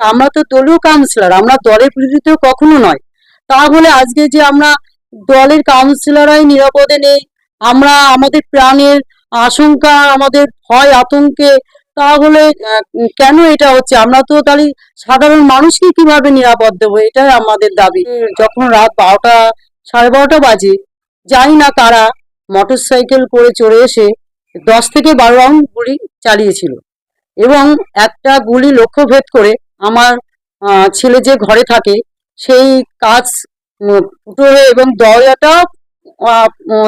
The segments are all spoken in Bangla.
আমরা তো দলীয় কাউন্সিলর আমরা দলের বিরোধী কখনো নয়। তাহলে আজকে যে আমরা দলের কাউন্সিলররাই নিরাপদে নেই আমরা আমাদের প্রাণের আশঙ্কা আমাদের ভয় আতঙ্কে তাহলে কেন এটা হচ্ছে? আমরা তো তাহলে সাধারণ মানুষকে কীভাবে নিরাপদ দেবো? এটাই আমাদের দাবি। যখন রাত বারোটা সাড়ে বারোটা বাজে জানি না কারা মোটর সাইকেল করে চড়ে এসে দশ থেকে বারো রাউন্ড গুলি চালিয়েছিল। এবং একটা গুলি লক্ষ্যভেদ করে আমার ছেলে যে ঘরে থাকে, সেই কাজ ফুটো হয়ে এবং দরজাটা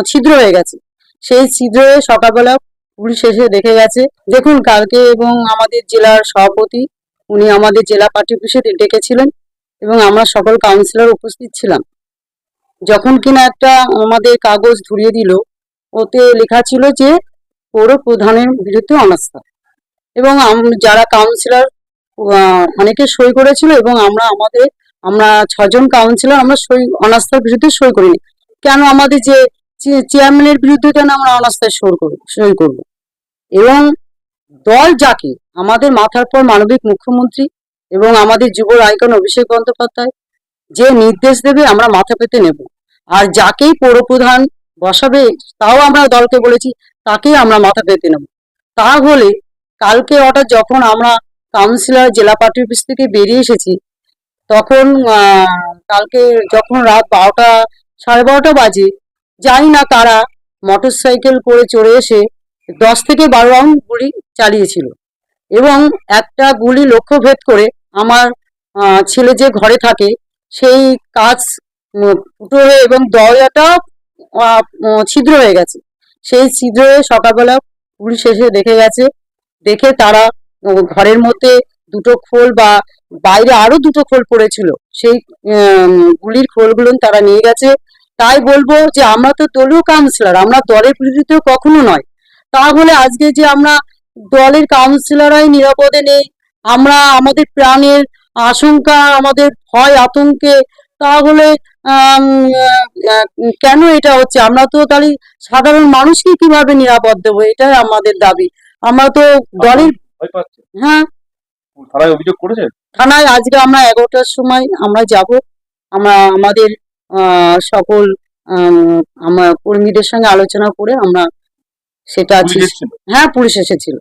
ছিদ্র হয়ে গেছে। সেই ছিদ্র হয়ে সকালবেলা পুলিশ এসে দেখে গেছে। দেখুন, কালকে এবং আমাদের জেলার সভাপতি, উনি আমাদের জেলা পার্টি অফিসে ডেকেছিলেন এবং আমরা সকল কাউন্সিলর উপস্থিত ছিলাম। যখন কিনা একটা আমাদের কাগজ ধরিয়ে দিল, ওতে লেখা ছিল যে, পৌর প্রধানের বিরুদ্ধে অনাস্থা। এবং যারা কাউন্সিলর অনেকে সই করেছিল এবং আমরা আমাদের, আমরা ছজন কাউন্সিলর আমরা সই, অনাস্থার বিরুদ্ধে সই করিনি। কেন আমাদের যে চেয়ারম্যানের বিরুদ্ধে কেন আমরা অনাস্থায় সই করব সই করব? এবং দল যাকে, আমাদের মাথার পর মানবিক মুখ্যমন্ত্রী এবং আমাদের যুব আইকন অভিষেক বন্দ্যোপাধ্যায়, যে নির্দেশ দেবে, আমরা মাথা পেতে নেব। আর যাকেই পৌরপ্রধান বসাবে, তাও আমরা দলকে বলেছি, তাকেই আমরা মাথা পেতে নেব। তাহলে কালকে হঠাৎ যখন আমরা কাউন্সিলর জেলা পার্টির অফিস থেকে বেরিয়ে এসেছি। তখন কালকে যখন রাত বারোটা, সাড়ে বারোটা বাজে, জানি না তারা মোটর সাইকেল করে চড়ে এসে দশ থেকে বারো রাউন্ড গুলি চালিয়েছিল। এবং একটা গুলি লক্ষ্যভেদ করে আমার ছেলে যে ঘরে থাকে, সেই কাজ ফুটো হয়ে এবং দরজাটা ছিদ্র হয়ে গেছে। সেই ছিদ্র হয়ে সকালবেলা পুলিশ এসে দেখে গেছে। দেখে তারা ঘরের মধ্যে দুটো খোল বা বাইরে আরও দুটো খোল পড়েছিল। সেই গুলির খোলগুলো তারা নিয়ে গেছে। তাই বলব যে আমরা তো দলীয় কাউন্সিলর আমরা দলের বিরোধী কখনো নয়। তাহলে আজকে যে আমরা দলের কাউন্সিলররাই নিরাপদে নেই আমরা আমাদের প্রাণের আশঙ্কা আমাদের ভয় আতঙ্কে তাহলে কেন এটা হচ্ছে? আমরা তো তাহলে সাধারণ মানুষকে কীভাবে নিরাপদ দেবো? এটাই আমাদের দাবি। আমরা তো দলের ভয় পাচ্ছে? হ্যাঁ। থানায় অভিযোগ করেছেন থানায় আজকে আমরা এগারোটার সময় আমরা যাব। আমরা আমাদের সকল আম, আমার কর্মীদের সঙ্গে আলোচনা করে আমরা সেটা হ্যাঁ পুলিশ এসেছিল।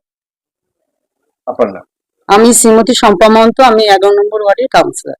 আপনার আমি শ্রীমতী শম্পা মহন্ত আমি এগারো নম্বর ওয়ার্ডের কাউন্সিলর